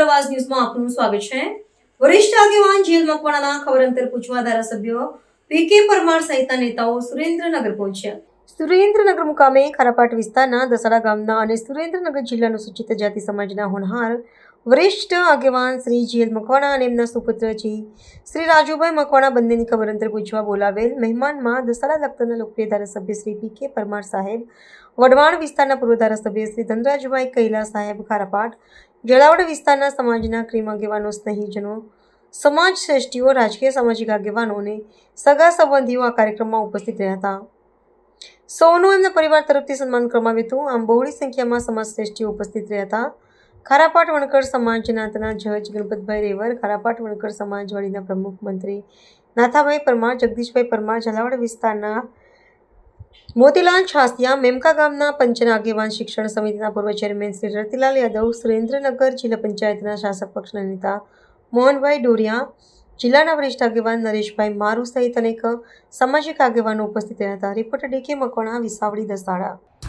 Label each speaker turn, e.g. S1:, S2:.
S1: આવાજ ન્યૂઝમાં આપનું સ્વાગત છે. વરિષ્ઠ આગેવાન જેલ મકવાણાના ખબર અંતર પૂછવા ધારાસભ્ય પી કે પરમાર સહિતના નેતાઓ સુરેન્દ્રનગર પહોંચ્યા. સુરેન્દ્રનગર મુકામે ખારાપાટ વિસ્તારના દસાડા ગામના અને સુરેન્દ્રનગર જિલ્લાનું સૂચિત જાતિ સમાજના હોનહાર વરિષ્ઠ આગેવાન શ્રી જીએલ મકવાણા અને એમના સુપુત્ર શ્રી રાજુભાઈ મકવાણા બંનેની ખબર અંતર પૂછવા બોલાવેલ મહેમાનમાં દસાડા લખતરના લોકપ્રિય ધારાસભ્ય શ્રી પી કે પરમાર સાહેબ વડવાણ વિસ્તારના પૂર્વ ધારાસભ્ય શ્રી ધનરાજભાઈ કૈલા સાહેબ ખારાપાટ, જળાવડ વિસ્તારના સમાજના ક્રીમ આગેવાનો, સ્નેહીજનો, સમાજ શ્રેષ્ઠીઓ, રાજકીય સામાજિક આગેવાનો અને સગા સંબંધીઓ આ કાર્યક્રમમાં ઉપસ્થિત રહ્યા હતા. સૌનું એમના પરિવાર તરફથી સન્માન કરવામાં આવ્યું હતું. આમ બહોળી સંખ્યામાં સમાજ શ્રેષ્ઠીઓ ઉપસ્થિત રહ્યા હતા. ખારાપાટ વણકર સમાજ નાતના જજ ગણપતભાઈ રેવર, ખારાપાટ વણકર સમાજવાડીના પ્રમુખ મંત્રી નાથાભાઈ પરમાર, જગદીશભાઈ પરમાર, ઝાલાવાડ વિસ્તારના મોતીલાલ છાસિયા, મેમકા ગામના પંચના આગેવાન શિક્ષણ સમિતિના પૂર્વ ચેરમેન શ્રી રતિલાલ યાદવ, સુરેન્દ્રનગર જિલ્લા પંચાયતના શાસક પક્ષના નેતા મોહનભાઈ ડોરિયા, જિલ્લાના વરિષ્ઠ આગેવાન નરેશભાઈ મારુ સહિત અનેક સામાજિક આગેવાનો ઉપસ્થિત રહ્યા હતા. Reporter DK Makwana, Visavadi, Dasada.